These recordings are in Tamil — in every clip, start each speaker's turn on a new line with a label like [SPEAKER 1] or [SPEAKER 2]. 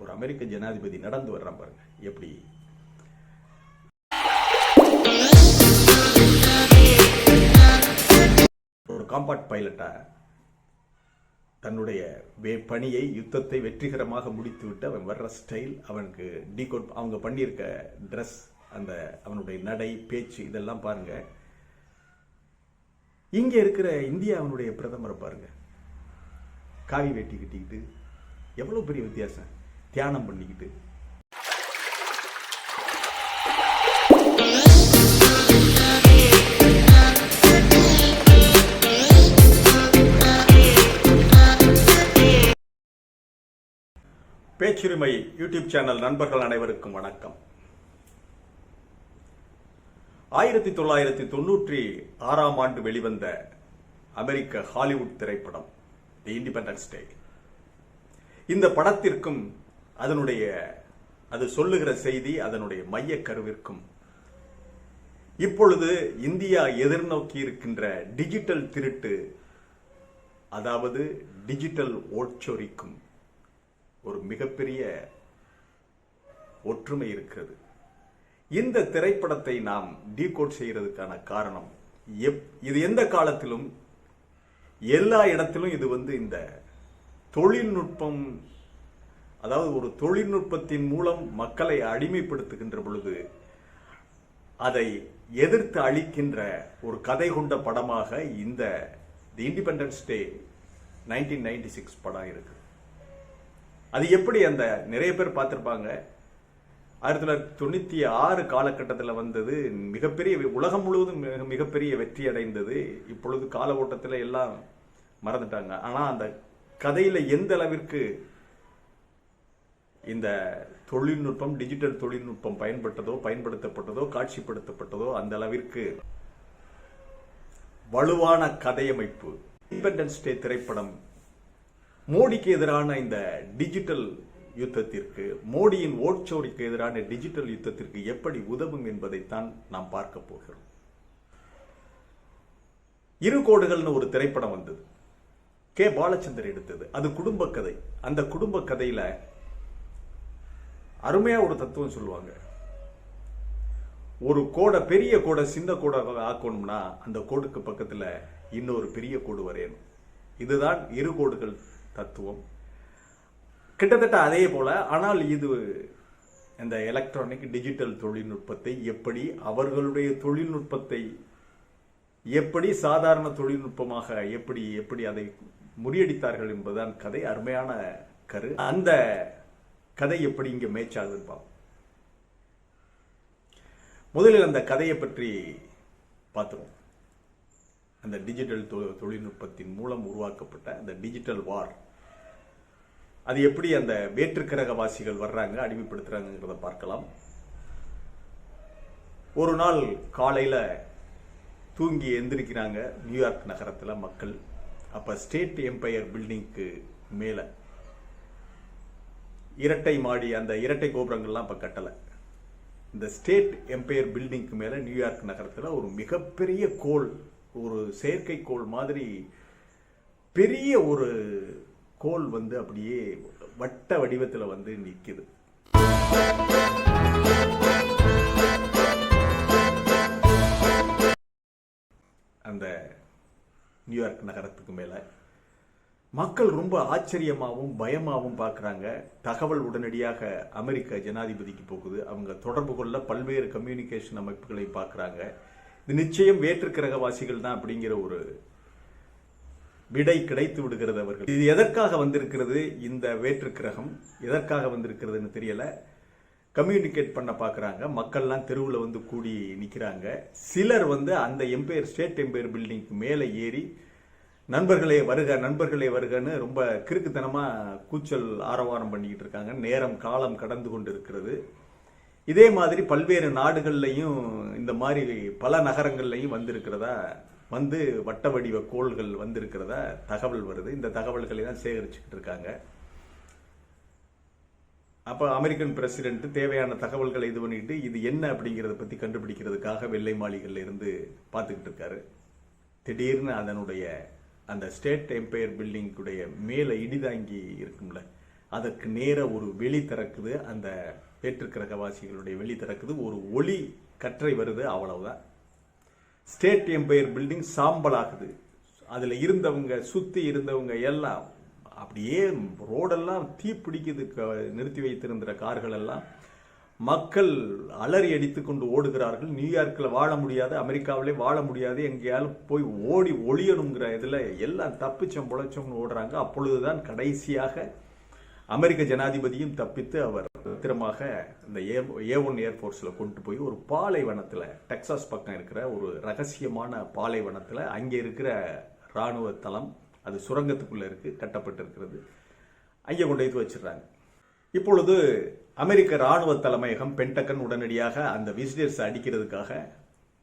[SPEAKER 1] ஒரு அமெரிக்க ஜனாதிபதி நடந்து வர்றான் பாருங்க. எப்படி? ஒரு காம்பாக்ட் பைலட்டா தன்னுடைய வே பணியை யுத்தத்தை வெற்றிகரமாக முடித்துவிட்டு அவன் வர்ற ஸ்டைல் அவனுக்கு டீகோட் அவங்க பண்ணியிருக்க ட்ரெஸ் அந்த அவனுடைய நடை பேச்சு இதெல்லாம் பாருங்க. இங்கே இருக்கிற இந்தியாவினுடைய பிரதமரை பாருங்க. காவி வேட்டி கட்டிக்கிட்டு எவ்வளோ பெரிய வித்தியாசம்? தியானம் பண்ணிக்கிட்டு. பேச்சுரிமை யூடியூப் சேனல் நண்பர்கள் அனைவருக்கும் வணக்கம். ஆயிரத்தி தொள்ளாயிரத்தி தொண்ணூற்றி ஆறாம் ஆண்டு வெளிவந்த அமெரிக்க ஹாலிவுட் திரைப்படம் தி இண்டிபெண்டன்ஸ் டே இந்த படத்திற்கும் அதனுடைய அது சொல்லுகிற செய்தி அதனுடைய மைய கருவிற்கும் இப்பொழுது இந்தியா எதிர்நோக்கி இருக்கின்ற டிஜிட்டல் திருட்டு அதாவது டிஜிட்டல் ஓட்சொரிக்கும் ஒரு மிகப்பெரிய ஒற்றுமை இருக்கிறது. இந்த திரைப்படத்தை நாம் டீகோட் செய்கிறதுக்கான காரணம் எப்- இது எந்த காலத்திலும்? எல்லா இடத்திலும் இது வந்து இந்த தொழில்நுட்பம் அதாவது ஒரு தொழில்நுட்பத்தின் மூலம் மக்களை அடிமைப்படுத்துகின்ற பொழுது அதை எதிர்த்து அளிக்கின்ற ஒரு கதை கொண்ட படமாக இந்த the Independence Day nineteen ninety six படம் இருக்கு. அது எப்படி அந்த நிறைய பேர் பார்த்துருப்பாங்க. ஆயிரத்தி தொள்ளாயிரத்தி தொண்ணூத்தி ஆறு காலகட்டத்தில் வந்தது மிகப்பெரிய உலகம் முழுவதும் மிக- மிகப்பெரிய வெற்றி அடைந்தது. இப்பொழுது கால ஓட்டத்தில் எல்லாம் மறந்துட்டாங்க. ஆனால் அந்த கதையில் எந்த அளவிற்கு இந்த தொழில்நுட்பம் டிஜிட்டல் தொழில்நுட்பம் பயன்பட்டதோ பயன்படுத்தப்பட்டதோ காட்சிப்படுத்தப்பட்டதோ அந்த அளவிற்கு வலுவான கதையமைப்பு. இண்டிபெண்டன்ஸ் டே திரைப்படம். மோடிக்கு எதிரான இந்த டிஜிட்டல் யுத்தத்திற்கு மோடியின் ஓட்சோரிக்கு எதிரான டிஜிட்டல் யுத்தத்திற்கு எப்படி உதவும் என்பதைத்தான் நாம் பார்க்க போகிறோம். இரு கோடுகள்னு ஒரு திரைப்படம் வந்தது. கே. பாலச்சந்தர் எடுத்தது. அது குடும்ப கதை அந்த குடும்ப கதையில அருமையாக ஒரு தத்துவம் சொல்லுவாங்க. ஒரு கோடை பெரிய கோடை சின்ன கோடை ஆக்கணும்னா அந்த கோடுக்கு பக்கத்தில் இன்னொரு பெரிய கோடு வரையணும். இதுதான் இரு கோடுகள் தத்துவம். கிட்டத்தட்ட அதே போல ஆனால் இது இந்த எலக்ட்ரானிக் டிஜிட்டல் தொழில்நுட்பத்தை எப்படி அவர்களுடைய தொழில்நுட்பத்தை எப்படி சாதாரண தொழில்நுட்பமாக எப்படி எப்படி அதை முறியடித்தார்கள் என்பதுதான் கதை. அருமையான கரு. அந்த கதை எப்படி இங்கே மேய்ச்சாகுதுன்னு பார்ப்போம். முதலில் அந்த கதையை பற்றி பார்த்துருவோம். அந்த டிஜிட்டல் தொ- தொழில்நுட்பத்தின் மூலம் உருவாக்கப்பட்ட அந்த டிஜிட்டல் வார் அது எப்படி அந்த வேற்றுக்கிரகவாசிகள் வர்றாங்க அடிமைப்படுத்துறாங்கிறத பார்க்கலாம். ஒரு நாள் காலையில் தூங்கி எந்திரிக்கிறாங்க நியூயார்க் நகரத்தில் மக்கள். அப்போ ஸ்டேட் எம்பையர் பில்டிங்க்கு மேலே இரட்டை மாடி அந்த இரட்டை கோபுரங்கள்லாம் இப்போ கட்டலை. இந்த ஸ்டேட் எம்பையர் பில்டிங்க்கு மேலே நியூயார்க் நகரத்தில் ஒரு மிகப்பெரிய கோள் ஒரு செயற்கை கோல் மாதிரி பெரிய ஒரு கோள் வந்து அப்படியே வட்ட வடிவத்தில் வந்து நிற்கிது அந்த நியூயார்க் நகரத்துக்கு மேலே மக்கள் ரொம்ப ஆச்சரியமாகவும் பயமாகவும் பார்க்குறாங்க. தகவல் உடனடியாக அமெரிக்க ஜனாதிபதிக்கு போகுது. அவங்க தொடர்பு கொள்ள பல்வேறு கம்யூனிகேஷன் அமைப்புகளை பார்க்குறாங்க. இது நிச்சயம் வேற்றுக்கிரகவாசிகள் தான் அப்படிங்கிற ஒரு விடை கிடைத்து விடுகிறது அவர்கள். இது எதற்காக வந்திருக்கிறது? இந்த வேற்றுக்கிரகம் எதற்காக வந்திருக்கிறதுன்னு தெரியலை. கம்யூனிகேட் பண்ண பார்க்குறாங்க. மக்கள்லாம் தெருவில் வந்து கூடி நிற்கிறாங்க சிலர் வந்து அந்த எம்பையர் ஸ்டேட் எம்பையர் பில்டிங்க்கு மேலே ஏறி நண்பர்களே வருக நண்பர்களே வருகன்னு ரொம்ப கிறுக்குத்தனமாக கூச்சல் ஆரவாரம் பண்ணிக்கிட்டு இருக்காங்க. நேரம் காலம் கடந்து கொண்டு இருக்கிறது இதே மாதிரி பல்வேறு நாடுகள்லையும் இந்த மாதிரி பல நகரங்கள்லையும் வந்திருக்கிறதா வந்து வட்ட வடிவ கோள்கள் வந்திருக்கிறதா தகவல் வருது. இந்த தகவல்களை தான் சேகரிச்சுக்கிட்டு இருக்காங்க. அப்போ அமெரிக்கன் பிரசிடென்ட் தேவையான தகவல்களை இது பண்ணிட்டு இது என்ன அப்படிங்கிறத பற்றி கண்டுபிடிக்கிறதுக்காக வெள்ளை மாளிகையில் இருந்து பார்த்துக்கிட்டு இருக்காரு. திடீர்னு அதனுடைய அந்த ஸ்டேட் எம்பையர் பில்டிங்குடைய மேலே இடிதாங்கி இருக்கும்ல அதற்கு நேர ஒரு வெளி திறக்குது அந்த வேற்றுக்கிரகவாசிகளுடைய வெளி திறக்குது ஒரு ஒளி கற்றை வருது அவ்வளவுதான். ஸ்டேட் எம்பையர் பில்டிங் சாம்பலாகுது. அதில் இருந்தவங்க சுற்றி இருந்தவங்க எல்லாம் அப்படியே ரோடெல்லாம் தீ பிடிக்குது க- நிறுத்தி வைத்திருந்த கார்கள் எல்லாம் மக்கள் அலறி அடித்துக் கொண்டு ஓடுகிறார்கள். நியூயார்க்கில் வாழ முடியாது அமெரிக்காவிலே வாழ முடியாது எங்கேயாலும் போய் ஓடி ஒளியணுங்கிற இதில் எல்லாம் தப்பிச்சோம் புழைச்சோம்னு ஓடுறாங்க. அப்பொழுதுதான் கடைசியாக அமெரிக்க ஜனாதிபதியும் தப்பித்து அவர் பத்திரமாக இந்த ஏ ஏ ஒன் ஏர்ஃபோர்ஸில் கொண்டு போய் ஒரு பாலைவனத்தில் டெக்சாஸ் பக்கம் இருக்கிற ஒரு ரகசியமான பாலைவனத்தில் அங்கே இருக்கிற இராணுவ தளம் அது சுரங்கத்துக்குள்ளே இருக்குது கட்டப்பட்டிருக்கிறது. அங்கே கொண்டு போய் வச்சிடுறாங்க. இப்பொழுது அமெரிக்க ராணுவ தலைமையகம் பென்டகன் உடனடியாக அந்த விசிட்டர்ஸ் அடிக்கிறதுக்காக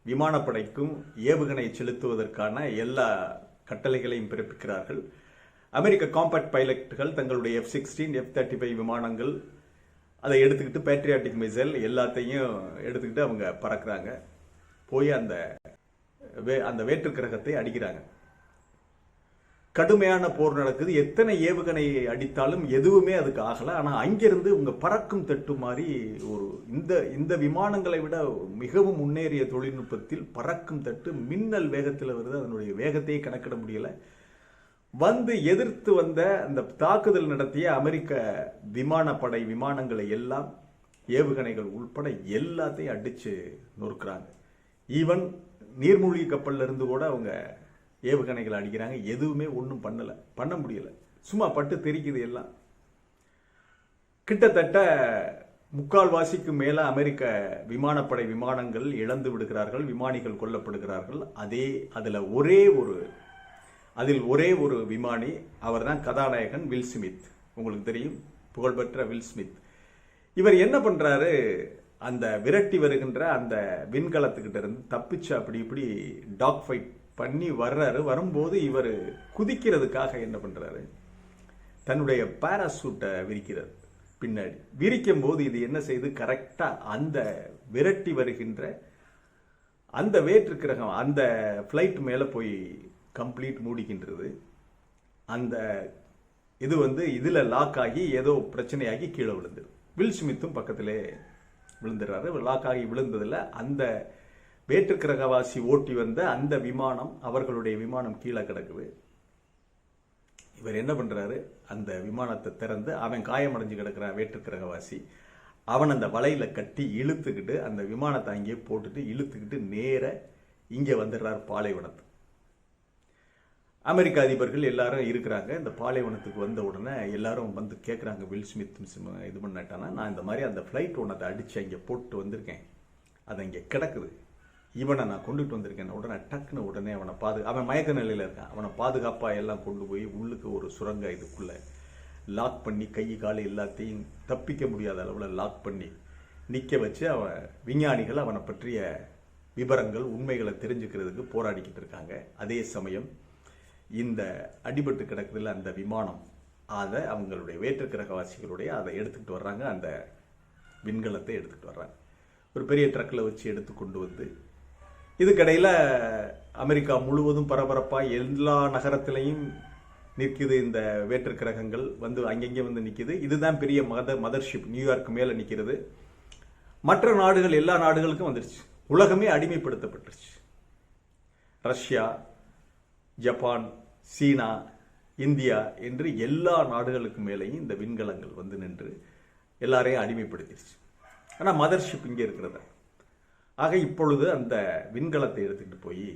[SPEAKER 1] விமானப்படைக்கும் ஏவுகணை செலுத்துவதற்கான எல்லா கட்டளைகளையும் பிறப்பிக்கிறார்கள். அமெரிக்க காம்பேக்ட் பைலட்டுகள் தங்களுடைய F sixteen F thirty five விமானங்கள் அதை எடுத்துக்கிட்டு பேட்ரியாட்டிக் மிசைல் எல்லாத்தையும் எடுத்துக்கிட்டு அவங்க பறக்கிறாங்க. போய் அந்த வே- அந்த வேற்று கிரகத்தை அடிக்கிறாங்க. கடுமையான போர் நடக்குது. எத்தனை ஏவுகணையை அடித்தாலும் எதுவுமே அதுக்கு ஆகலை. ஆனால் அங்கிருந்து உங்க பறக்கும் தட்டு மாதிரி ஒரு இந்த இந்த விமானங்களை விட மிகவும் முன்னேறிய தொழில்நுட்பத்தில் பறக்கும் தட்டு மின்னல் வேகத்தில் வருது. அதனுடைய வேகத்தையே கணக்கிட முடியல. வந்து எதிர்த்து வந்த அந்த தாக்குதல் நடத்திய அமெரிக்க விமானப்படை விமானங்களை எல்லாம் ஏவுகணைகள் உள்பட எல்லாத்தையும் அடித்து நொறுக்கிறாங்க. ஈவன் நீர்மூழ்கி கப்பல்லேருந்து கூட அவங்க ஏவுகணைகள் அடிக்கிறாங்க. எதுவுமே ஒன்றும் பண்ணலை. பண்ண முடியல. சும்மா பட்டு தெரிக்குது எல்லாம். கிட்டத்தட்ட முக்கால்வாசிக்கு மேலே அமெரிக்க விமானப்படை விமானங்கள் இழந்து விடுகிறார்கள். விமானிகள் கொல்லப்படுகிறார்கள். அதே அதில் ஒரே ஒரு அதில் ஒரே ஒரு விமானி அவர் தான் கதாநாயகன் வில் ஸ்மித். உங்களுக்கு தெரியும் புகழ்பெற்ற வில் ஸ்மித். இவர் என்ன பண்ணுறாரு அந்த விரட்டி வருகின்ற அந்த விண்கலத்துக்கிட்ட இருந்து தப்பிச்சு அப்படி இப்படி டாக் ஃபைட் பண்ணி வர்றாரு வரும்போது இவர் குதிக்கிறதுக்காக என்ன பண்ணுறாரு தன்னுடைய பாராசூட்டை விரிக்கிறார். பின்னாடி. விரிக்கும் போது இது என்ன செய்து கரெக்டாக அந்த விரட்டி வருகின்ற அந்த வேற்று கிரகம் அந்த ஃப்ளைட் மேலே போய் கம்ப்ளீட் மூடிக்கின்றது. அந்த இது வந்து இதில் லாக் ஆகி ஏதோ பிரச்சனையாகி கீழே விழுந்துடும் வில் ஸ்மித்தும் பக்கத்திலே விழுந்துடுறாரு. லாக் ஆகி விழுந்ததுல அந்த வேற்று கிரகவாசி ஓட்டி வந்த அந்த விமானம் அவர்களுடைய விமானம் கீழே கிடக்குது. இவர் என்ன பண்ணுறாரு அந்த விமானத்தை திறந்து அவன் காயமடைஞ்சு கிடக்கிறான் வேற்று கிரகவாசி அவன் அந்த வலையில் கட்டி இழுத்துக்கிட்டு அந்த விமானத்தை அங்கேயே போட்டுட்டு இழுத்துக்கிட்டு நேர இங்கே வந்துடுறார் பாலைவனத்து அமெரிக்க அதிபர்கள் எல்லாரும் இருக்கிறாங்க. இந்த பாலைவனத்துக்கு வந்த உடனே எல்லாரும் வந்து கேட்குறாங்க வில் ஸ்மித் இது பண்ணிட்டானா? நான் இந்த மாதிரி அந்த ஃப்ளைட் ஒன்றத்தை அடித்து அங்கே போட்டு வந்திருக்கேன். அது இங்கே கிடக்குது. இவனை நான் கொண்டுட்டு வந்திருக்கேன். உடனே டக்குன்னு உடனே அவனை பாது அவன் மயக்க நிலையில் இருக்கான். அவனை பாதுகாப்பாக எல்லாம் கொண்டு போய் உள்ளுக்கு ஒரு சுரங்க இதுக்குள்ளே லாக் பண்ணி கை கால் எல்லாத்தையும் தப்பிக்க முடியாத அளவில் லாக் பண்ணி நிற்க வச்சு அவன் விஞ்ஞானிகள் அவனை பற்றிய விவரங்கள் உண்மைகளை தெரிஞ்சுக்கிறதுக்கு போராடிக்கிட்டு இருக்காங்க. அதே சமயம் இந்த அடிபட்டு கிடக்குதுல அந்த விமானம் அதை அவங்களுடைய வேற்று கிரகவாசிகளுடைய அதை எடுத்துக்கிட்டு வர்றாங்க. அந்த விண்கலத்தை எடுத்துக்கிட்டு வர்றாங்க. ஒரு பெரிய ட்ரக்கில் வச்சு எடுத்து கொண்டு வந்து இதுக்கடையில் அமெரிக்கா முழுவதும் பரபரப்பாக எல்லா நகரத்திலையும் நிற்குது இந்த வேற்று கிரகங்கள். வந்து அங்கங்கே வந்து நிற்கிது. இதுதான் பெரிய மத மதர்ஷிப். நியூயார்க் மேலே நிற்கிறது. மற்ற நாடுகள் எல்லா நாடுகளுக்கும் வந்துருச்சு. உலகமே அடிமைப்படுத்தப்பட்டுருச்சு. ரஷ்யா ஜப்பான் சீனா இந்தியா என்று எல்லா நாடுகளுக்கு மேலேயும் இந்த விண்கலங்கள் வந்து நின்று எல்லாரையும் அடிமைப்படுத்திடுச்சு ஆனால் மதர்ஷிப் இங்கே இருக்கிறதா? ஆக இப்பொழுது அந்த விண்கலத்தை எடுத்துக்கிட்டு போய்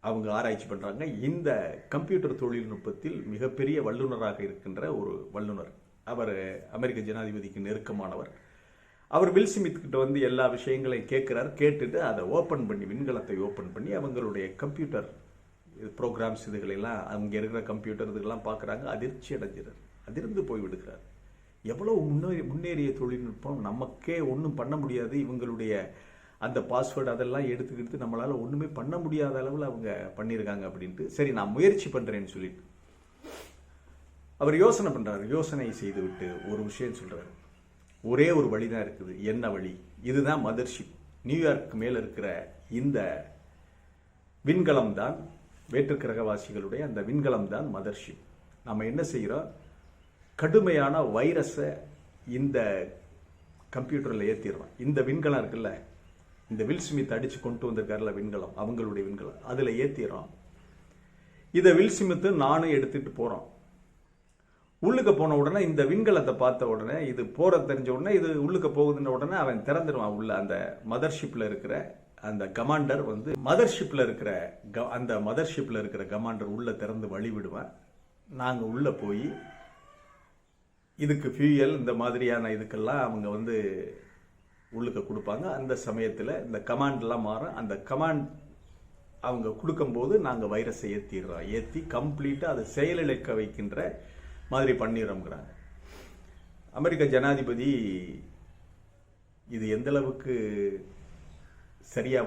[SPEAKER 1] அவங்க ஆராய்ச்சி பண்ணுறாங்க இந்த கம்ப்யூட்டர் தொழில்நுட்பத்தில் மிகப்பெரிய வல்லுநராக இருக்கின்ற ஒரு வல்லுனர் அவர் அமெரிக்க ஜனாதிபதிக்கு நெருக்கமானவர். அவர் வில் ஸ்மித் கிட்ட வந்து எல்லா விஷயங்களையும் கேட்குறாரு. கேட்டுட்டு அதை ஓப்பன் பண்ணி விண்கலத்தை ஓப்பன் பண்ணி அவங்களுடைய கம்ப்யூட்டர் ப்ரோக்ராம்ஸ் இதுகளெல்லாம் அங்கே இருக்கிற கம்ப்யூட்டர் இதுகள்லாம் பார்க்குறாங்க. அதிர்ச்சி அடைஞ்சிறார் அதிர்ந்து போய் விடுகிறார். எவ்வளோ முன்னேறி முன்னேறிய தொழில்நுட்பம் நமக்கே ஒன்றும் பண்ண முடியாது. இவங்களுடைய அந்த பாஸ்வேர்டு அதெல்லாம் எடுத்துக்கிட்டு நம்மளால் ஒன்றுமே பண்ண முடியாத அளவில் அவங்க பண்ணியிருக்காங்க அப்படின்ட்டு. சரி நான் முயற்சி பண்ணுறேன்னு சொல்லிட்டு. அவர் யோசனை பண்ணுறாரு யோசனை செய்து விட்டு ஒரு விஷயம் சொல்கிறாரு ஒரே ஒரு வழி தான் இருக்குது. என்ன வழி? இதுதான் மதர்ஷிப் நியூயார்க் மேலே இருக்கிற இந்த விண்கலம் தான் வேற்று கிரகவாசிகளுடைய அந்த விண்கலம் தான் மதர்ஷிப் நம்ம என்ன செய்கிறோம் கடுமையான வைரஸை இந்த கம்ப்யூட்டரில் ஏற்றிடுறோம் இந்த விண்கலம் இருக்குல்ல இந்த வில் ஸ்மித் அடித்து கொண்டு வந்திருக்காருல விண்கலம் அவங்களுடைய விண்கலம். அதில் ஏற்றிடுறான் இதை வில் ஸ்மித்து நானும் எடுத்துட்டு போகிறோம் உள்ளுக்க போன உடனே இந்த விண்கலத்தை பார்த்த உடனே இது போகிற தெரிஞ்ச உடனே இது உள்ளுக்க போகுதுன்ற உடனே அவன் திறந்துடுவான் உள்ள. அந்த மதர்ஷிப்பில் இருக்கிற அந்த கமாண்டர் வந்து மதர்ஷிப்பில் இருக்கிற க- அந்த மதர்ஷிப்பில் இருக்கிற கமாண்டர் உள்ளே திறந்து வழி விடுவேன். நாங்கள் உள்ளே போய் இதுக்கு ஃபியூயல் இந்த மாதிரியான இதுக்கெல்லாம் அவங்க வந்து உள்ளுக்க கொடுப்பாங்க. அந்த சமயத்தில் இந்த கமாண்ட்லாம் மாறும். அந்த கமாண்ட் அவங்க கொடுக்கும்போது நாங்கள் வைரஸை ஏற்றிடுறோம் ஏற்றி கம்ப்ளீட்டாக அதை செயலிழக்க வைக்கின்ற மாதிரி பண்ணிடுறோங்கிறாங்க அமெரிக்க ஜனாதிபதி இது எந்த அளவுக்கு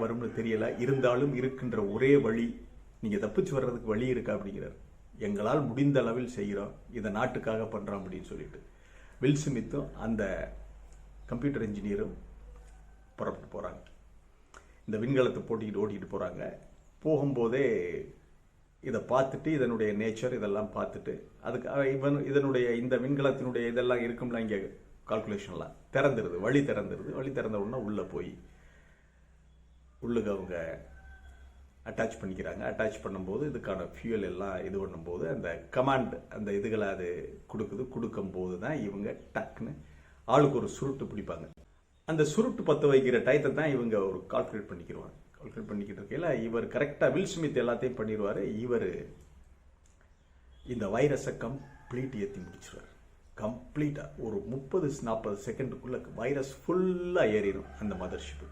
[SPEAKER 1] வரும்னு தெரியல. இருந்தாலும் இருக்கின்ற ஒரே வழி நீங்கள் தப்பிச்சு வர்றதுக்கு வழி இருக்கா அப்படிங்கிறார். எங்களால் முடிந்த அளவில் செய்கிறோம். இதை நாட்டுக்காக பண்ணுறோம் அப்படின்னு சொல்லிட்டு. வில் ஸ்மித்தும் அந்த கம்ப்யூட்டர் இன்ஜினியரும் புறப்பட்டு போகிறாங்க இந்த விண்கலத்தை போட்டிக்கிட்டு ஓட்டிகிட்டு போகிறாங்க போகும்போதே இதை பார்த்துட்டு இதனுடைய நேச்சர் இதெல்லாம் பார்த்துட்டு அதுக்கு இவன் இதனுடைய இந்த விண்கலத்தினுடைய இதெல்லாம் இருக்கும்ல இங்கே கால்குலேஷன்லாம் திறந்துருது வழி திறந்துருது. வழி திறந்த உடனே உள்ளே போய் உள்ளுக்கு அவங்க அட்டாச் பண்ணிக்கிறாங்க. அட்டாச் பண்ணும்போது இதுக்கான ஃபியூல் எல்லாம் இது பண்ணும்போது அந்த கமாண்ட் அந்த இதுகளை அது கொடுக்குது. கொடுக்கும்போது தான் இவங்க டக்குன்னு ஆளுக்கு ஒரு சுருட்டு பிடிப்பாங்க. அந்த சுருட்டு பற்ற வைக்கிற டயத்தை தான் இவங்க ஒரு கால்குலேட் பண்ணிக்கிடுவாங்க. கால்குலேட் பண்ணிக்கிட்டு இருக்கையில் இவர் கரெக்டாக வில் ஸ்மித் எல்லாத்தையும் பண்ணிடுவார். இவர் இந்த வைரஸை கம்ப்ளீட் ஏற்றி முடிச்சிருவார். கம்ப்ளீட்டாக ஒரு முப்பது நாற்பது செகண்டுக்குள்ள வைரஸ் ஃபுல்லாக ஏறிடும் அந்த மதர்ஷிப்பு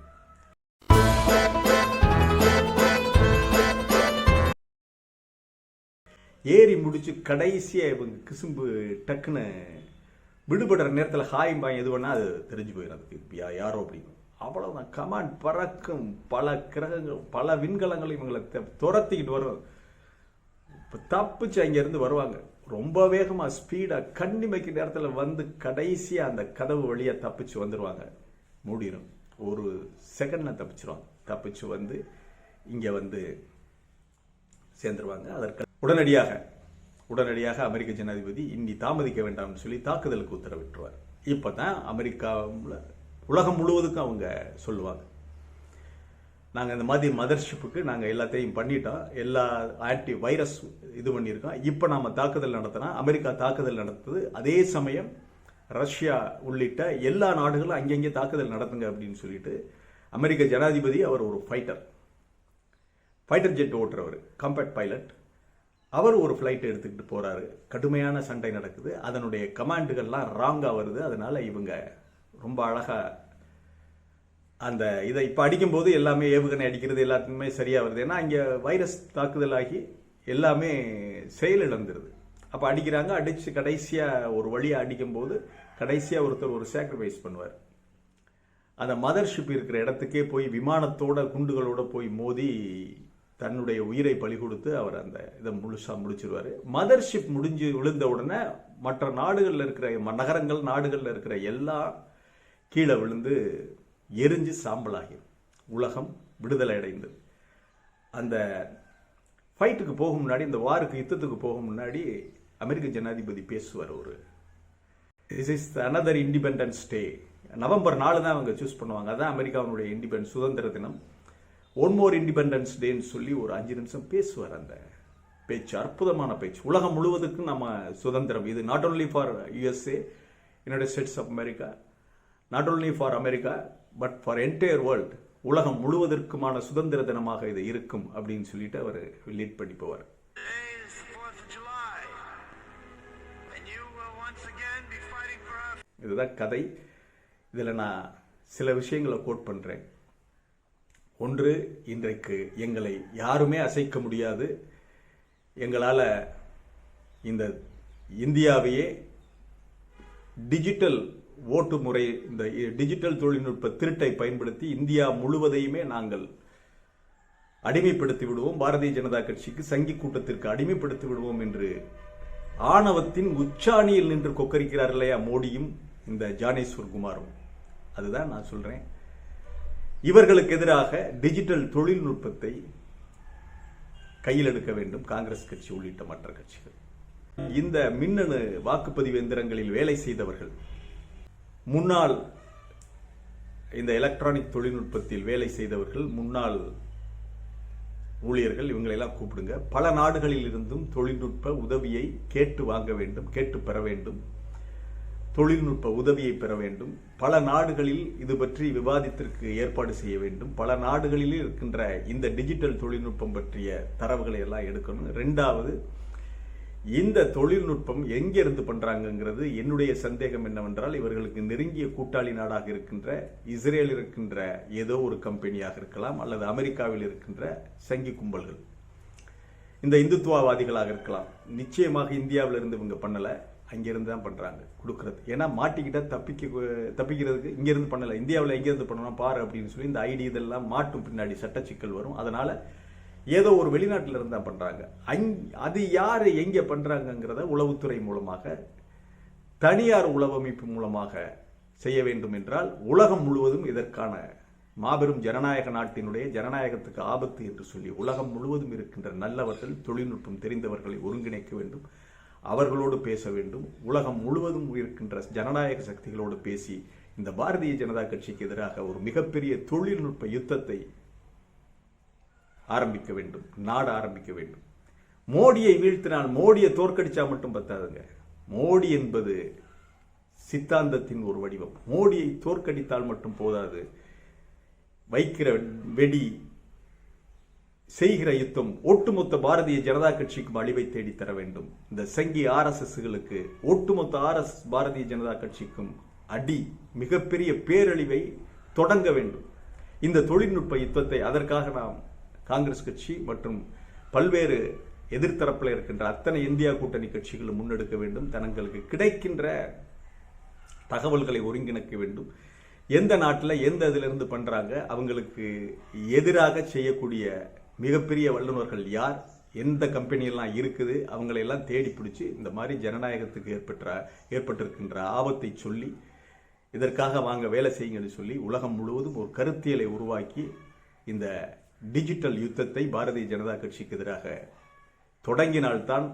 [SPEAKER 1] ஏறி முடிச்சு கடைசியாக இவங்க கிசும்பு டக்குன்னு விடுபடுற நேரத்தில் ஹாய் பாய் எது பண்ணா அது தெரிஞ்சு போயிடும் அதுக்கு யாரோ அப்படின்னு அவ்வளோதான் கமாண்ட் பறக்கும் பல கிரகங்கள் பல விண்கலங்கள் இவங்களை துரத்திக்கிட்டு வரும். இப்போ தப்பிச்சு அங்கேருந்து வருவாங்க. ரொம்ப வேகமாக ஸ்பீடாக கண்ணிமைக்கு நேரத்தில் வந்து கடைசியாக அந்த கதவு வழியாக தப்பிச்சு வந்துடுவாங்க மூடிடும் ஒரு செகண்டில் தப்பிச்சிருவாங்க. தப்பிச்சு வந்து இங்கே வந்து சேர்ந்துருவாங்க. அதற்கு உடனடியாக உடனடியாக அமெரிக்க ஜனாதிபதி இன்னி தாமதிக்க வேண்டாம்னு சொல்லி தாக்குதலுக்கு உத்தரவிட்டுருவார். இப்போ தான் அமெரிக்காவில் உலகம் முழுவதுக்கும் அவங்க சொல்லுவாங்க. நாங்கள் இந்த மாதிரி மதர்ஷிப்புக்கு நாங்கள் எல்லாத்தையும் பண்ணிட்டோம். எல்லா ஆன்டி வைரஸ் இது பண்ணியிருக்கோம். இப்போ நாம் தாக்குதல் நடத்தினா அமெரிக்கா தாக்குதல் நடத்துது. அதே சமயம் ரஷ்யா உள்ளிட்ட எல்லா நாடுகளும் அங்கங்கே தாக்குதல் நடத்துங்க அப்படின்னு சொல்லிட்டு அமெரிக்க ஜனாதிபதி அவர் ஒரு ஃபைட்டர் ஃபைட்டர் ஜெட் ஓட்டுறவர் காம்பேக்ட் பைலட் அவர் ஒரு ஃப்ளைட் எடுத்துக்கிட்டு போறாரு. கடுமையான சண்டை நடக்குது. அதனுடைய கமாண்டுகள்லாம் ராங்காக வருது. அதனால இவங்க ரொம்ப அழகா அந்த இதை இப்போ அடிக்கும்போது எல்லாமே ஏவுகணை அடிக்கிறது எல்லாத்துக்குமே சரியாக வருது. ஏன்னா இங்கே வைரஸ் தாக்குதலாகி எல்லாமே செயலிழந்துருது. அப்போ அடிக்கிறாங்க. அடித்து கடைசியாக ஒரு வழியாக அடிக்கும்போது கடைசியாக ஒருத்தர் ஒரு சாக்ரிஃபைஸ் பண்ணுவார். அந்த மதர்ஷிப் இருக்கிற இடத்துக்கே போய் விமானத்தோட குண்டுகளோட போய் மோதி தன்னுடைய உயிரை பலி கொடுத்து அவர் அந்த இதை முழுசா முடிச்சிருவார். மதர்ஷிப் முடிஞ்சு விழுந்த உடனே மற்ற நாடுகளில் இருக்கிற ம- நகரங்கள் நாடுகளில் இருக்கிற எல்லாம் கீழே விழுந்து எரிஞ்சு சாம்பலாகிடும் உலகம் விடுதலை அடைந்தது. அந்த ஃபைட்டுக்கு போகும் முன்னாடி இந்த வாருக்கு யுத்தத்துக்கு போகும் முன்னாடி அமெரிக்க ஜனாதிபதி பேசுவார் ஒரு this is another Independence Day November நாலு தான் அவங்க சூஸ் பண்ணுவாங்க. அதான் அமெரிக்காவினுடைய இண்டிபெண்ட் சுதந்திர தினம். ஒன் மோர் இண்டிபெண்டன்ஸ் டேன்னு சொல்லி ஒரு அஞ்சு நிமிஷம் பேசுவார் அந்த பேச்சு அற்புதமான பேச்சு. உலகம் முழுவதுக்கும் நம்ம சுதந்திரம். இது not only for USA United States of America not only for America but for entire world உலகம் முழுவதற்குமான சுதந்திர தினமாக இது இருக்கும் அப்படின்னு சொல்லிட்டு அவர் லீட் பண்ணி போவார்
[SPEAKER 2] Today is the 4th of July, and you will once again be fighting for our
[SPEAKER 1] இதுதான் கதை. இதில் நான் சில விஷயங்களை கோட் பண்ணுறேன் ஒன்று இன்றைக்கு எங்களை யாருமே அசைக்க முடியாது. எங்களால் இந்த இந்தியாவையே டிஜிட்டல் ஓட்டு முறை இந்த டிஜிட்டல் தொழில்நுட்ப திருட்டை பயன்படுத்தி இந்தியா முழுவதையுமே நாங்கள் அடிமைப்படுத்தி விடுவோம். பாரதிய ஜனதா கட்சிக்கு சங்கி கூட்டத்திற்கு அடிமைப்படுத்தி விடுவோம் என்று ஆணவத்தின் உச்சாணியில் நின்று கொக்கரிக்கிறார் இல்லையா மோடியும் இந்த ஜானேஸ்வர் குமாரும். அதுதான் நான் சொல்கிறேன் இவர்களுக்கு எதிராக டிஜிட்டல் தொழில்நுட்பத்தை கையில் எடுக்க வேண்டும் காங்கிரஸ் கட்சி உள்ளிட்ட மற்ற கட்சிகள். இந்த மின்னணு வாக்குப்பதிவு எந்திரங்களில் வேலை செய்தவர்கள் முன்னாள் இந்த எலக்ட்ரானிக் தொழில்நுட்பத்தில் வேலை செய்தவர்கள் முன்னாள் ஊழியர்கள் இவங்களெல்லாம் கூப்பிடுங்க. பல நாடுகளில் இருந்தும் தொழில்நுட்ப உதவியை கேட்டு வாங்க வேண்டும் கேட்டு பெற வேண்டும். தொழில்நுட்ப உதவியை பெற வேண்டும். பல நாடுகளில் இது பற்றி விவாதத்திற்கு ஏற்பாடு செய்ய வேண்டும். பல நாடுகளில் இருக்கின்ற இந்த டிஜிட்டல் தொழில்நுட்பம் பற்றிய தரவுகளை எல்லாம் எடுக்கணும். ரெண்டாவது இந்த தொழில்நுட்பம் எங்கிருந்து பண்ணுறாங்கங்கிறது என்னுடைய சந்தேகம் என்னவென்றால் இவர்களுக்கு நெருங்கிய கூட்டாளி நாடாக இருக்கின்ற இஸ்ரேல் இருக்கின்ற ஏதோ ஒரு கம்பெனியாக இருக்கலாம் அல்லது அமெரிக்காவில் இருக்கின்ற சங்கி கும்பல்கள். இந்த இந்துத்துவவாதிகளாக இருக்கலாம். நிச்சயமாக இந்தியாவில் இருந்து இவங்க பண்ணலை. அங்கேருந்து தான் பண்ணுறாங்க கொடுக்கறது. ஏன்னா மாட்டிக்கிட்டால் தப்பிக்க தப்பிக்கிறதுக்கு இங்கேருந்து பண்ணலை. இந்தியாவில் எங்கேருந்து பண்ணணும் பாரு அப்படின்னு சொல்லி இந்த ஐடி இதெல்லாம் மாட்டும் பின்னாடி சட்ட சிக்கல் வரும். அதனால் ஏதோ ஒரு வெளிநாட்டில் இருந்தால் பண்ணுறாங்க அங் அது யார் எங்கே பண்ணுறாங்கங்கிறத உளவுத்துறை மூலமாக தனியார் உளவமைப்பு மூலமாக செய்ய வேண்டும் என்றால் உலகம் முழுவதும் இதற்கான மாபெரும் ஜனநாயக நாட்டினுடைய ஜனநாயகத்துக்கு ஆபத்து என்று சொல்லி உலகம் முழுவதும் இருக்கின்ற நல்லவர்கள் தொழில்நுட்பம் தெரிந்தவர்களை ஒருங்கிணைக்க வேண்டும். அவர்களோடு பேச வேண்டும். உலகம் முழுவதும் இருக்கின்ற ஜனநாயக சக்திகளோடு பேசி இந்த பாரதிய ஜனதா கட்சிக்கு எதிராக ஒரு மிகப்பெரிய தொழில்நுட்ப யுத்தத்தை ஆரம்பிக்க வேண்டும். நாடு ஆரம்பிக்க வேண்டும். மோடியை வீழ்த்தினால் மோடியை தோற்கடிச்சா மட்டும் பத்தாதுங்க. மோடி என்பது சித்தாந்தத்தின் ஒரு வடிவம். மோடியை தோற்கடித்தால் மட்டும் போதாது. வைக்கிற வெடி செய்கிற யுத்தம் ஒட்டுமொத்த பாரதிய ஜனதா கட்சிக்கும் அழிவை தேடித்தர வேண்டும். இந்த சங்கி ஆர்எஸ்எஸ்களுக்கு ஒட்டுமொத்த ஆர்எஸ் பாரதிய ஜனதா கட்சிக்கும் அடி மிகப்பெரிய பேரழிவை தொடங்க வேண்டும். இந்த தொழில்நுட்ப யுத்தத்தை அதற்காக நாம் காங்கிரஸ் கட்சி மற்றும் பல்வேறு எதிர்த்தரப்பில் இருக்கின்ற அத்தனை இந்தியா கூட்டணி கட்சிகளும் முன்னெடுக்க வேண்டும். தனங்களுக்கு கிடைக்கின்ற தகவல்களை ஒருங்கிணைக்க வேண்டும். எந்த நாட்டில் எந்த இதிலிருந்து பண்ணுறாங்க அவங்களுக்கு எதிராக செய்யக்கூடிய மிகப்பெரிய வல்லுநர்கள் யார்? எந்த கம்பெனியெல்லாம் இருக்குது? அவங்களையெல்லாம் தேடி பிடிச்சி இந்த மாதிரி ஜனநாயகத்துக்கு ஏற்பட்ட ஏற்பட்டிருக்கின்ற ஆபத்தை சொல்லி இதற்காக வாங்க வேலை செய்யுங்கன்னு சொல்லி உலகம் முழுவதும் ஒரு கருத்தியலை உருவாக்கி இந்த டிஜிட்டல் யுத்தத்தை பாரதிய ஜனதா கட்சிக்கு எதிராக தொடங்கினால்தான்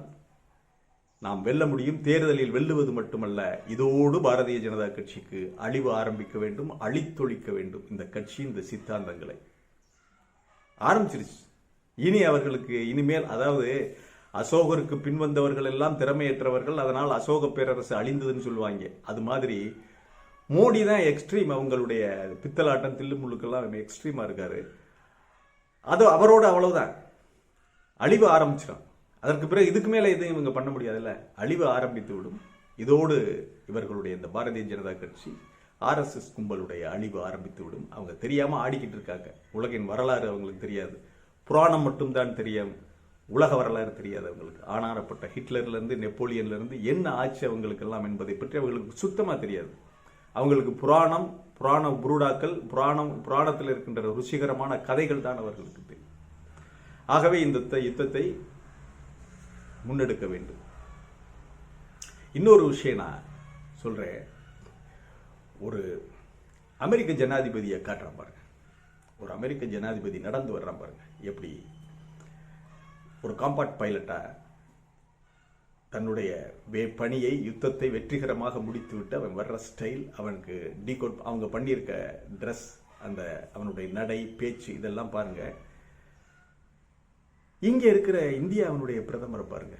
[SPEAKER 1] நாம் வெல்ல முடியும். தேர்தலில் வெல்லுவது மட்டுமல்ல இதோடு பாரதிய ஜனதா கட்சிக்கு அழிவு ஆரம்பிக்க வேண்டும் அழித்தொழிக்க வேண்டும். இந்த கட்சி இந்த சித்தாந்தங்களை ஆரம்பிச்சிருச்சு. இனி அவர்களுக்கு இனிமேல் அதாவது அசோகருக்கு பின்வந்தவர்கள் எல்லாம் திறமையற்றவர்கள் அதனால் அசோக பேரரசு அழிந்ததுன்னு சொல்லுவாங்க. அது மாதிரி மோடி தான் எக்ஸ்ட்ரீம் அவங்களுடைய பித்தலாட்டம் தில்லு முள்ளுக்கெல்லாம் எக்ஸ்ட்ரீமாக இருக்காரு. அது அவரோட அவ்வளவுதான். அழிவு ஆரம்பிச்சிடும். அதற்கு பிறகு இதுக்கு மேலே எதுவும் இவங்க பண்ண முடியாதுல்ல. அழிவு ஆரம்பித்து விடும். இதோடு இவர்களுடைய இந்த பாரதிய ஜனதா கட்சி ஆர்எஸ்எஸ் கும்பலுடைய அழிவு ஆரம்பித்து விடும். அவங்க தெரியாமல் ஆடிக்கிட்டு இருக்காங்க. உலகின் வரலாறு அவங்களுக்கு தெரியாது. புராணம் மட்டும்தான் தெரியும். உலக வரலாறு தெரியாது அவங்களுக்கு. ஆனாரப்பட்ட ஹிட்லர்லேருந்து நெப்போலியன்லேருந்து என்ன ஆட்சி அவங்களுக்கு எல்லாம் என்பதை பற்றி அவங்களுக்கு சுத்தமாக தெரியாது. அவங்களுக்கு புராணம் புராண புருடாக்கள் புராணம் புராணத்தில் இருக்கின்ற ருசிகரமான கதைகள் தான் அவர்களுக்கு தெரியும். ஆகவே இந்த யுத்தத்தை முன்னெடுக்க வேண்டும். இன்னொரு விஷயம் நான் சொல்கிறேன் ஒரு அமெரிக்க ஜனாதிபதியை காட்டுறேன் பாருங்க. ஒரு அமெரிக்க ஜனாதிபதி நடந்து வர்றான் பாருங்க. எப்படி? ஒரு காம்பாக்ட் பைலட்டா தன்னுடைய வே- பணியை யுத்தத்தை வெற்றிகரமாக முடித்துவிட்டு அவன் வர்ற ஸ்டைல் அவனுக்கு டீகோட் அவங்க பண்ணியிருக்க ட்ரெஸ் அந்த அவனுடைய நடை பேச்சு இதெல்லாம் பாருங்க. இங்கே இருக்கிற இந்தியாவினுடைய பிரதமரை பாருங்க.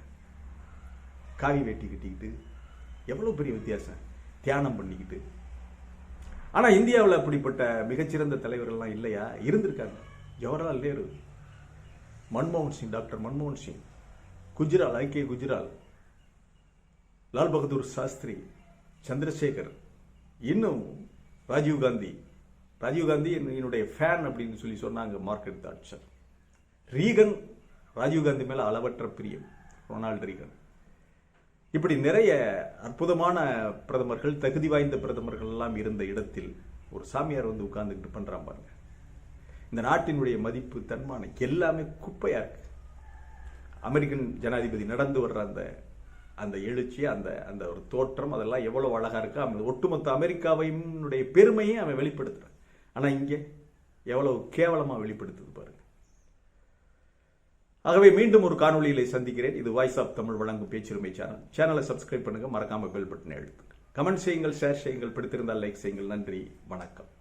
[SPEAKER 1] காவி வேட்டி கட்டிக்கிட்டு எவ்வளோ பெரிய வித்தியாசம். தியானம் பண்ணிக்கிட்டு. ஆனால் இந்தியாவில் அப்படிப்பட்ட மிகச்சிறந்த தலைவர்கள்லாம் இல்லையா? இருந்திருக்காங்க. ஜவஹர்லால் நேரு. மன்மோகன் சிங் டாக்டர் மன்மோகன் சிங். குஜ்ரால் ஐக்கிய குஜ்ரால் லால் பகதூர் சாஸ்திரி சந்திரசேகர் இன்னும் ராஜீவ் காந்தி. ராஜீவ் காந்தி என்னுடைய ஃபேன் அப்படின்னு சொல்லி சொன்னாங்க Margaret Thatcher Reagan Rajiv Gandhi அளவற்ற பிரியம் ரொனால்டு ரீகன். இப்படி நிறைய அற்புதமான பிரதமர்கள் தகுதி வாய்ந்த பிரதமர்கள் எல்லாம் இருந்த இடத்தில் ஒரு சாமியார் வந்து உட்கார்ந்துக்கிட்டு பண்ணுறான் பாருங்க. இந்த நாட்டினுடைய மதிப்பு தன்மானம் எல்லாமே குப்பையா இருக்கு. அமெரிக்கன் ஜனாதிபதி நடந்து வர்ற அந்த அந்த எழுச்சி அந்த அந்த ஒரு தோற்றம் அதெல்லாம் எவ்வளவு அழகா இருக்கு அவன் ஒட்டுமொத்த அமெரிக்காவையினுடைய பெருமையை அவன் வெளிப்படுத்துறான். ஆனா இங்க எவ்வளவு கேவலமா வெளிப்படுத்துது பாருங்க. ஆகவே மீண்டும் ஒரு காணொளியிலே சந்திக்கிறேன். இது வாய்ஸ் ஆஃப் தமிழ் வழங்கும் பேச்சுரிமை சேனல் சேனலை சப்ஸ்கிரைப் பண்ணுங்க. மறக்காம பெல் பட்டனை எழுத்து கமெண்ட் செய்யுங்கள் ஷேர் செய்யுங்கள். பிடித்திருந்தால் லைக் செய்யுங்கள். நன்றி. வணக்கம்.